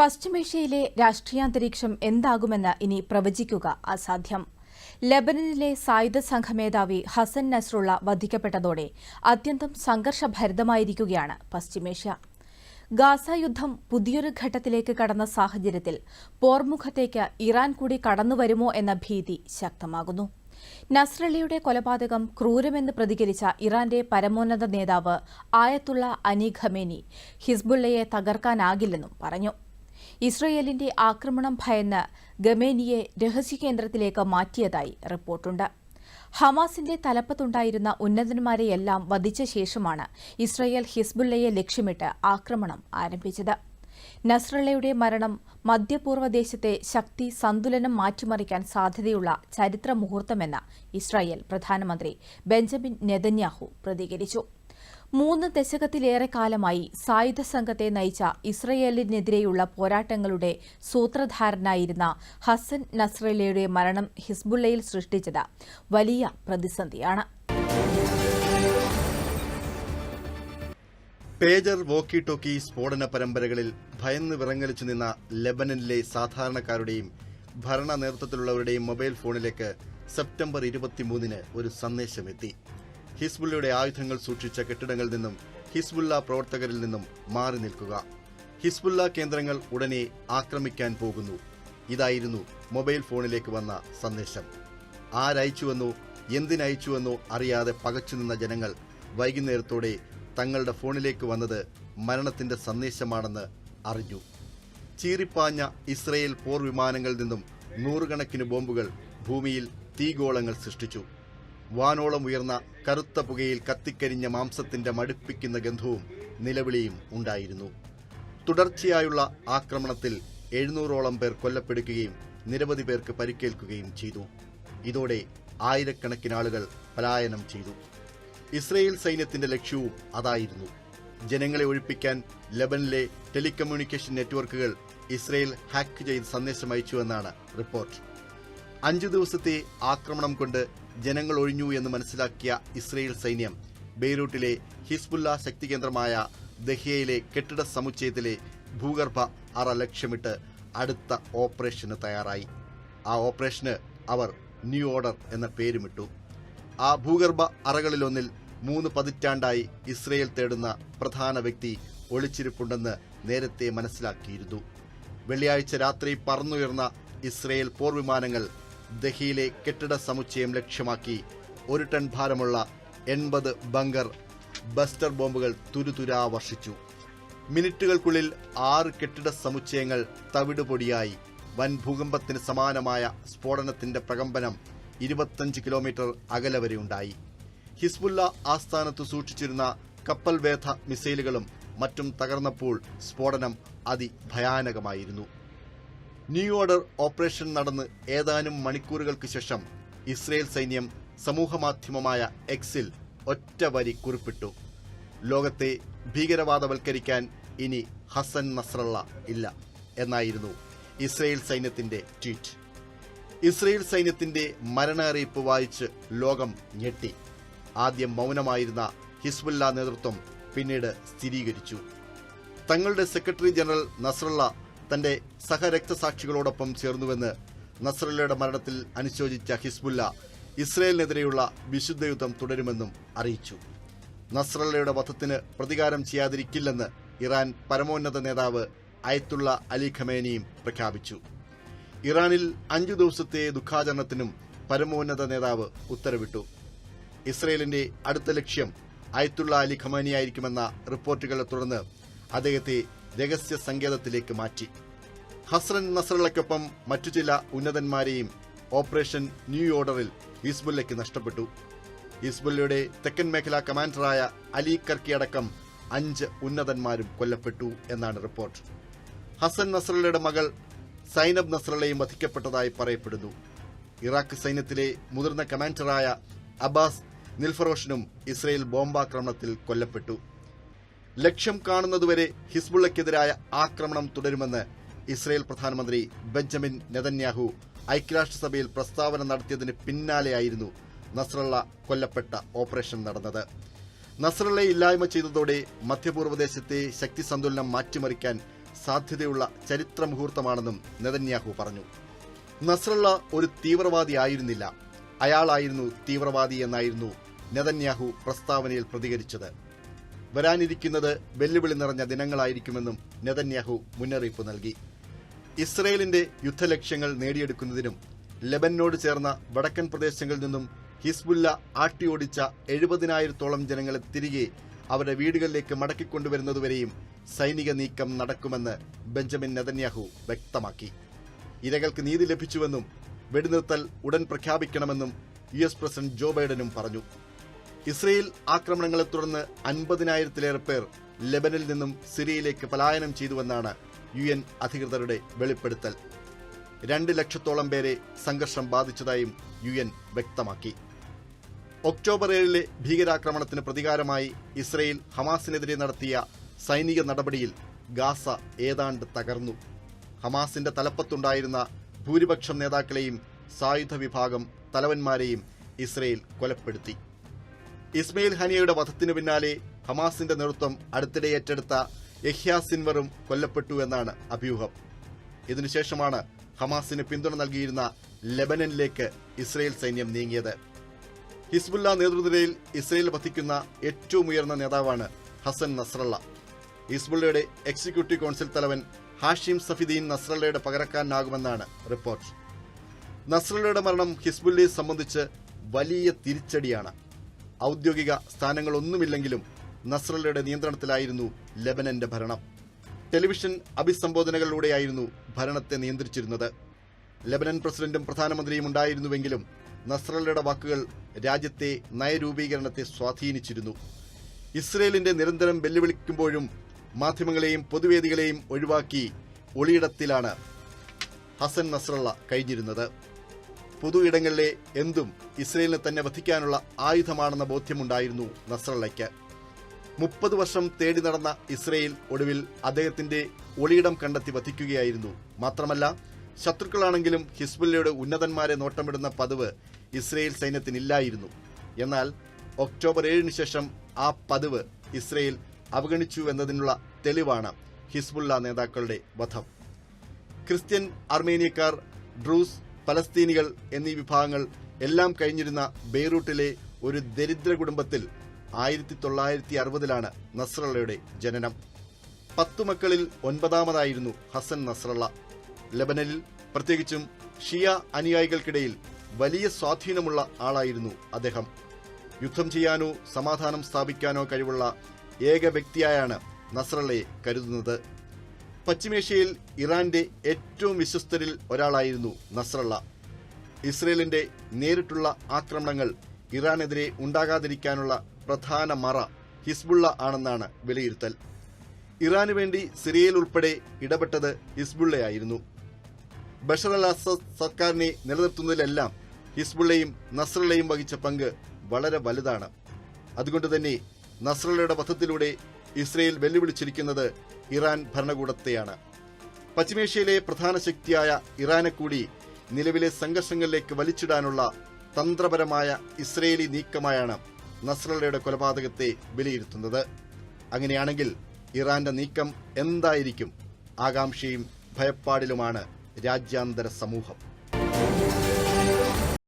പശ്ചിമേഷ്യയിലെ രാഷ്ട്രീയാന്തരീക്ഷം എന്താകുമെന്ന് ഇനി പ്രവചിക്കുക അസാധ്യം. ലബനനിലെ സായുധ സംഘ മേധാവി ഹസൻ നസ്രുള്ള വധിക്കപ്പെട്ടതോടെ അത്യന്തം സംഘർഷഭരിതമായിരിക്കുകയാണ് പശ്ചിമേഷ്യ. ഗാസ യുദ്ധം പുതിയൊരു ഘട്ടത്തിലേക്ക് കടന്ന സാഹചര്യത്തിൽ പോർമുഖത്തേക്ക് ഇറാൻ കൂടി കടന്നുവരുമോ എന്ന ഭീതി ശക്തമാകുന്നു. നസ്രള്ളിയുടെ കൊലപാതകം ക്രൂരമെന്ന് പ്രതികരിച്ച ഇറാന്റെ പരമോന്നത നേതാവ് ആയത്തുള്ള അനി ഖമേനി ഹിസ്ബുള്ളയെ തകർക്കാനാകില്ലെന്നും പറഞ്ഞു. ഇസ്രയേലിന്റെ ആക്രമണം ഭയന്ന് ഗമേനിയെ രഹസ്യകേന്ദ്രത്തിലേക്ക് മാറ്റിയതായി റിപ്പോർട്ടുണ്ട്. ഹമാസിന്റെ തലപ്പത്തുണ്ടായിരുന്ന ഉന്നതന്മാരെയെല്ലാം വധിച്ച ശേഷമാണ് ഇസ്രയേൽ ഹിസ്ബുല്ലയെ ലക്ഷ്യമിട്ട് ആക്രമണം ആരംഭിച്ചത്. നസ്രള്ളയുടെ മരണം മധ്യപൂർവ ദേശത്തെ ശക്തി സന്തുലനം മാറ്റിമറിക്കാൻ സാധ്യതയുള്ള ചരിത്രമുഹൂർത്തമെന്ന് ഇസ്രായേൽ പ്രധാനമന്ത്രി ബെഞ്ചമിൻ നെതന്യാഹു പ്രതികരിച്ചു. മൂന്ന് ദശകത്തിലേറെ കാലമായി സായുധ സംഘത്തെ നയിച്ച ഇസ്രയേലിനെതിരെയുള്ള പോരാട്ടങ്ങളുടെ സൂത്രധാരനായിരുന്ന ഹസൻ നസ്രലയുടെ മരണം ഹിസ്ബുള്ളയിൽ സൃഷ്ടിച്ചത് വലിയ പ്രതിസന്ധിയാണ്. പേജർ വോക്കി ടോക്കി സ്ഫോടന പരമ്പരകളിൽ ഭയന്ന് വിറങ്ങലിച്ചു നിന്ന ലെബനനിലെ സാധാരണക്കാരുടെയും ഭരണ നേതൃത്വത്തിലുള്ളവരുടെയും മൊബൈൽ ഫോണിലേക്ക് സെപ്റ്റംബർ ഇരുപത്തിമൂന്നിന് ഒരു സന്ദേശമെത്തി. ഹിസ്ബുള്ളയുടെ ആയുധങ്ങൾ സൂക്ഷിച്ച കെട്ടിടങ്ങളിൽ നിന്നും ഹിസ്ബുള്ള പ്രവർത്തകരിൽ നിന്നും മാറി നിൽക്കുക. ഹിസ്ബുള്ള കേന്ദ്രങ്ങൾ ഉടനെ ആക്രമിക്കാൻ പോകുന്നു. ഇതായിരുന്നു മൊബൈൽ ഫോണിലേക്ക് വന്ന സന്ദേശം. ആരയച്ചുവെന്നോ എന്തിനയച്ചുവെന്നോ അറിയാതെ പകച്ചുനിന്ന ജനങ്ങൾ വൈകുന്നേരത്തോടെ തങ്ങളുടെ ഫോണിലേക്ക് വന്നത് മരണത്തിന്റെ സന്ദേശമാണെന്ന് അറിഞ്ഞു. ചീറിപ്പാഞ്ഞ ഇസ്രയേൽ പോർ വിമാനങ്ങളിൽ നിന്നും നൂറുകണക്കിന് ബോംബുകൾ ഭൂമിയിൽ തീഗോളങ്ങൾ സൃഷ്ടിച്ചു. വാനോളം ഉയർന്ന കറുത്ത പുകയിൽ കത്തിക്കരിഞ്ഞ മാംസത്തിന്റെ മടുപ്പിക്കുന്ന ഗന്ധവും നിലവിളിയും ഉണ്ടായിരുന്നു. തുടർച്ചയായുള്ള ആക്രമണത്തിൽ എഴുന്നൂറോളം പേർ കൊല്ലപ്പെടുകയും നിരവധി പേർക്ക് പരിക്കേൽക്കുകയും ചെയ്തു. ഇതോടെ ആയിരക്കണക്കിന് ആളുകൾ പലായനം ചെയ്തു. ഇസ്രയേൽ സൈന്യത്തിന്റെ ലക്ഷ്യവും അതായിരുന്നു. ജനങ്ങളെ ഒഴിപ്പിക്കാൻ ലബനിലെ ടെലികമ്മ്യൂണിക്കേഷൻ നെറ്റ്വർക്കുകൾ ഇസ്രയേൽ ഹാക്ക് ചെയ്ത് സന്ദേശം അയച്ചുവെന്നാണ് റിപ്പോർട്ട്. അഞ്ചു ദിവസത്തെ ആക്രമണം കൊണ്ട് ജനങ്ങൾ ഒഴിഞ്ഞു എന്ന് മനസ്സിലാക്കിയ ഇസ്രയേൽ സൈന്യം ബെയ്റൂട്ടിലെ ഹിസ്ബുല്ല ശക്തികേന്ദ്രമായ ദഹിയയിലെ കെട്ടിട സമുച്ചയത്തിലെ ഭൂഗർഭ അറ ലക്ഷ്യമിട്ട് അടുത്ത ഓപ്പറേഷന് തയ്യാറായി. ആ ഓപ്പറേഷന് അവർ ന്യൂ ഓർഡർ എന്ന പേരുമിട്ടു. ആ ഭൂഗർഭ അറകളിലൊന്നിൽ മൂന്ന് പതിറ്റാണ്ടായി ഇസ്രയേൽ തേടുന്ന പ്രധാന വ്യക്തി ഒളിച്ചിരിപ്പുണ്ടെന്ന് നേരത്തെ മനസ്സിലാക്കിയിരുന്നു. വെള്ളിയാഴ്ച രാത്രി പറന്നുയർന്ന ഇസ്രയേൽ പോർവിമാനങ്ങൾ ദഹിയിലെ കെട്ടിട സമുച്ചയം ലക്ഷ്യമാക്കി ഒരു ടൺ ഭാരമുള്ള എൺപത് ബങ്കർ ബസ്റ്റർ ബോംബുകൾ തുരുതുരാ വർഷിച്ചു. മിനിറ്റുകൾക്കുള്ളിൽ ആറ് കെട്ടിട സമുച്ചയങ്ങൾ തവിടുപൊടിയായി. വൻ ഭൂകമ്പത്തിന് സമാനമായ സ്ഫോടനത്തിന്റെ പ്രകമ്പനം ഇരുപത്തഞ്ച് കിലോമീറ്റർ അകലെ വരെ ഉണ്ടായി. ഹിസ്ബുല്ല ആസ്ഥാനത്ത് സൂക്ഷിച്ചിരുന്ന കപ്പൽ വേധ മിസൈലുകളും മറ്റും തകർന്നപ്പോൾ സ്ഫോടനം അതിഭയാനകമായിരുന്നു. ന്യൂ ഓർഡർ ഓപ്പറേഷൻ നടന്ന് ഏതാനും മണിക്കൂറുകൾക്ക് ശേഷം ഇസ്രയേൽ സൈന്യം സമൂഹമാധ്യമമായ എക്സിൽ ഒറ്റ വരി കുറിപ്പിട്ടു. ലോകത്തെ ഭീകരവാദവൽക്കരിക്കാൻ ഇനി ഹസൻ നസ്രള്ള ഇല്ല എന്നായിരുന്നു ഇസ്രയേൽ സൈന്യത്തിന്റെ ട്വീറ്റ്. ഇസ്രയേൽ സൈന്യത്തിന്റെ മരണ അറിയിപ്പ് വായിച്ച് ലോകം ഞെട്ടി. ആദ്യം മൗനമായിരുന്ന ഹിസ്ബുല്ല നേതൃത്വം പിന്നീട് സ്ഥിരീകരിച്ചു. തങ്ങളുടെ സെക്രട്ടറി ജനറൽ നസ്രള്ള തന്റെ സഹരക്തസാക്ഷികളോടൊപ്പം ചേർന്നുവെന്ന് നസ്രല്ലയുടെ മരണത്തിൽ അനുശോചിച്ച ഹിസ്ബുല്ല ഇസ്രയേലിനെതിരെയുള്ള വിശുദ്ധയുദ്ധം തുടരുമെന്നും അറിയിച്ചു. നസ്രല്ലയുടെ വധത്തിന് പ്രതികാരം ചെയ്യാതിരിക്കില്ലെന്ന് ഇറാൻ പരമോന്നത നേതാവ് അയത്തുള്ള അലി ഖമേനിയും പ്രഖ്യാപിച്ചു. ഇറാനിൽ അഞ്ചു ദിവസത്തെ ദുഃഖാചരണത്തിനും പരമോന്നത നേതാവ് ഉത്തരവിട്ടു. ഇസ്രയേലിന്റെ അടുത്ത ലക്ഷ്യം അയത്തുള്ള അലി ഖമാനിയായിരിക്കുമെന്ന റിപ്പോർട്ടുകളെ തുടർന്ന് അദ്ദേഹത്തെ രഹസ്യ സങ്കേതത്തിലേക്ക് മാറ്റി. ഹസ്രൻ നസ്രള്ളയ്ക്കൊപ്പം മറ്റു ചില ഉന്നതന്മാരെയും ഓപ്പറേഷൻ ന്യൂ ഓർഡറിൽ ഹിസ്ബുല്ലയ്ക്ക് നഷ്ടപ്പെട്ടു. ഹിസ്ബുല്ലയുടെ തെക്കൻ മേഖലാ കമാൻഡറായ അലി കർക്കി അടക്കം അഞ്ച് ഉന്നതന്മാരും കൊല്ലപ്പെട്ടു എന്നാണ് റിപ്പോർട്ട്. ഹസൻ നസ്രലയുടെ മകൾ സൈനബ് നസ്രലയും വധിക്കപ്പെട്ടതായി പറയപ്പെടുന്നു. ഇറാഖ് സൈന്യത്തിലെ മുതിർന്ന കമാൻഡറായ അബ്ബാസ് നിൽഫറോഷിനും ഇസ്രയേൽ ബോംബാക്രമണത്തിൽ കൊല്ലപ്പെട്ടു. ലക്ഷ്യം കാണുന്നതുവരെ ഹിസ്ബുള്ളയ്ക്കെതിരായ ആക്രമണം തുടരുമെന്ന് ഇസ്രയേൽ പ്രധാനമന്ത്രി ബെഞ്ചമിൻ നെതന്യാഹു ഐക്യരാഷ്ട്രസഭയിൽ പ്രസ്താവന നടത്തിയതിന് പിന്നാലെയായിരുന്നു നസ്രള്ള കൊല്ലപ്പെട്ട ഓപ്പറേഷൻ നടന്നത്. നസ്രള്ളയെ ഇല്ലായ്മ ചെയ്തതോടെ മധ്യപൂർവദേശത്തെ ശക്തി സന്തുലനം മാറ്റിമറിക്കാൻ സാധ്യതയുള്ള ചരിത്ര മുഹൂർത്തമാണെന്നും നെതന്യാഹു പറഞ്ഞു. നസ്രള്ള ഒരു തീവ്രവാദി ആയിരുന്നില്ല. അയാളായിരുന്നു തീവ്രവാദി എന്നായിരുന്നു നെതന്യാഹു പ്രസ്താവനയിൽ പ്രതികരിച്ചത്. വരാനിരിക്കുന്നത് വെല്ലുവിളി നിറഞ്ഞ ദിനങ്ങളായിരിക്കുമെന്നും നെതന്യാഹു മുന്നറിയിപ്പ് നൽകി. ഇസ്രയേലിന്റെ യുദ്ധലക്ഷ്യങ്ങൾ നേടിയെടുക്കുന്നതിനും ലെബനോട് ചേർന്ന വടക്കൻ പ്രദേശങ്ങളിൽ നിന്നും ഹിസ്ബുല്ല ആട്ടിയോടിച്ച എഴുപതിനായിരത്തോളം ജനങ്ങളെ തിരികെ അവരുടെ വീടുകളിലേക്ക് മടക്കിക്കൊണ്ടുവരുന്നതുവരെയും സൈനിക നീക്കം നടക്കുമെന്ന് ബെഞ്ചമിൻ നെതന്യാഹു വ്യക്തമാക്കി. ഇരകൾക്ക് നീതി ലഭിച്ചുവെന്നും വെടിനിർത്തൽ ഉടൻ പ്രഖ്യാപിക്കണമെന്നും യു എസ് പ്രസിഡന്റ് ജോ ബൈഡനും പറഞ്ഞു. ഇസ്രയേൽ ആക്രമണങ്ങളെ തുടർന്ന് അൻപതിനായിരത്തിലേറെ പേർ ലെബനിൽ നിന്നും സിറിയയിലേക്ക് പലായനം ചെയ്തുവെന്നാണ് യു എൻ അധികൃതരുടെ വെളിപ്പെടുത്തൽ. രണ്ട് ലക്ഷത്തോളം പേരെ സംഘർഷം ബാധിച്ചതായും യു എൻ വ്യക്തമാക്കി. ഒക്ടോബർ ഏഴിലെ ഭീകരാക്രമണത്തിന് പ്രതികാരമായി ഇസ്രയേൽ ഹമാസിനെതിരെ നടത്തിയ സൈനിക നടപടിയിൽ ഗാസ ഏതാണ്ട് തകർന്നു. ഹമാസിന്റെ തലപ്പത്തുണ്ടായിരുന്ന ഭൂരിപക്ഷം നേതാക്കളെയും സായുധ വിഭാഗം തലവന്മാരെയും ഇസ്രയേൽ കൊലപ്പെടുത്തി. ഇസ്മയിൽ ഹനിയയുടെ വധത്തിനു പിന്നാലെ ഹമാസിന്റെ നേതൃത്വം അടുത്തിടെ ഏറ്റെടുത്ത യഹ്യ സിൻവറും കൊല്ലപ്പെട്ടു എന്നാണ് അഭ്യൂഹം. ഇതിനുശേഷമാണ് ഹമാസിന് പിന്തുണ നൽകിയിരുന്ന ലെബനനിലേക്ക് ഇസ്രയേൽ സൈന്യം നീങ്ങിയത്. ഹിസ്ബുല്ല നേതൃനിരയിൽ ഇസ്രയേൽ വധിക്കുന്ന ഏറ്റവും ഉയർന്ന നേതാവാണ് ഹസൻ നസ്രള്ള ഹിസ്ബുള്ളയുടെ എക്സിക്യൂട്ടീവ് കൗൺസിൽ തലവൻ ഹാഷിം സഫിദീൻ നസ്രള്ളയുടെ പകരക്കാരനാകുമെന്നാണ് റിപ്പോർട്ട്. നസ്രള്ളയുടെ മരണം ഹിസ്ബുല്ലയെ സംബന്ധിച്ച് വലിയ തിരിച്ചടിയാണ്. ഔദ്യോഗിക സ്ഥാനങ്ങളൊന്നുമില്ലെങ്കിലും നസ്രലയുടെ നിയന്ത്രണത്തിലായിരുന്നു ലെബനന്റെ ഭരണം. ടെലിവിഷൻ അഭിസംബോധനകളിലൂടെയായിരുന്നു ഭരണത്തെ നിയന്ത്രിച്ചിരുന്നത്. ലെബനൻ പ്രസിഡന്റും പ്രധാനമന്ത്രിയും ഉണ്ടായിരുന്നുവെങ്കിലും നസ്രലയുടെ വാക്കുകൾ രാജ്യത്തെ നയരൂപീകരണത്തെ സ്വാധീനിച്ചിരുന്നു. ഇസ്രയേലിന്റെ നിരന്തരം വെല്ലുവിളിക്കുമ്പോഴും മാധ്യമങ്ങളെയും പൊതുവേദികളെയും ഒഴിവാക്കി ഒളിയിടത്തിലാണ് ഹസൻ നസ്രള്ള കഴിഞ്ഞിരുന്നത്. പൊതു ഇടങ്ങളിലെ എന്തും ഇസ്രയേലിനെ തന്നെ വധിക്കാനുള്ള ആയുധമാണെന്ന ബോധ്യമുണ്ടായിരുന്നു നസ്രള്ളയ്ക്ക് മുപ്പത് വർഷം തേടി നടന്ന ഇസ്രയേൽ ഒടുവിൽ അദ്ദേഹത്തിന്റെ ഒളിയിടം കണ്ടെത്തി വധിക്കുകയായിരുന്നു. മാത്രമല്ല ശത്രുക്കളാണെങ്കിലും ഹിസ്ബുല്ലയുടെ ഉന്നതന്മാരെ നോട്ടമിടുന്ന പതിവ് ഇസ്രയേൽ സൈന്യത്തിനില്ലായിരുന്നു. എന്നാൽ ഒക്ടോബർ ഏഴിന് ശേഷം ആ പതിവ് ഇസ്രയേൽ അവഗണിച്ചു എന്നതിനുള്ള തെളിവാണ് ഹിസ്ബുള്ള നേതാക്കളുടെ വധം. ക്രിസ്ത്യൻ അർമേനിയക്കാർ ഡ്രൂസ് പലസ്തീനികൾ എന്നീ വിഭാഗങ്ങൾ എല്ലാം കഴിഞ്ഞിരുന്ന ബെയ്റൂട്ടിലെ ഒരു ദരിദ്ര കുടുംബത്തിൽ ആയിരത്തി തൊള്ളായിരത്തി അറുപതിലാണ് നസ്രള്ളയുടെ ജനനം. പത്തു മക്കളിൽ ഒൻപതാമതായിരുന്നു ഹസൻ നസ്രള്ള. ലബനനിൽ പ്രത്യേകിച്ചും ഷിയ അനുയായികൾക്കിടയിൽ വലിയ സ്വാധീനമുള്ള ആളായിരുന്നു അദ്ദേഹം. യുദ്ധം ചെയ്യാനോ സമാധാനം സ്ഥാപിക്കാനോ കഴിവുള്ള ഏക വ്യക്തിയായാണ് നസ്രള്ളയെ കരുതുന്നത്. പശ്ചിമേഷ്യയിൽ ഇറാന്റെ ഏറ്റവും വിശ്വസ്തരിൽ ഒരാളായിരുന്നു നസ്രള്ള ഇസ്രയേലിന്റെ നേരിട്ടുള്ള ആക്രമണങ്ങൾ ഇറാനെതിരെ ഉണ്ടാകാതിരിക്കാനുള്ള പ്രധാന മറ ഹിസ്ബുള്ള ആണെന്നാണ് വിലയിരുത്തൽ. ഇറാനു വേണ്ടി സിറിയയിൽ ഉൾപ്പെടെ ഇടപെട്ടത് ഹിസ്ബുള്ളയായിരുന്നു. ബഷർ അൽ അസദ് സർക്കാരിനെ നിലനിർത്തുന്നതിലെല്ലാം ഹിസ്ബുള്ളയും നസ്രള്ളയും വഹിച്ച പങ്ക് വളരെ വലുതാണ്. അതുകൊണ്ടുതന്നെ നസ്രള്ളയുടെ വധത്തിലൂടെ ഇസ്രയേൽ വെല്ലുവിളിച്ചിരിക്കുന്നത് ഇറാൻ ഭരണകൂടത്തെയാണ്. പശ്ചിമേഷ്യയിലെ പ്രധാന ശക്തിയായ ഇറാനെ കൂടി നിലവിലെ സംഘർഷങ്ങളിലേക്ക് വലിച്ചിടാനുള്ള തന്ത്രപരമായ ഇസ്രയേലി നീക്കമായാണ് നസ്രലയുടെ കൊലപാതകത്തെ വിലയിരുത്തുന്നത്. അങ്ങനെയാണെങ്കിൽ ഇറാന്റെ നീക്കം എന്തായിരിക്കും? ആകാംക്ഷയും ഭയപ്പാടിലുമാണ് രാജ്യാന്തര സമൂഹം.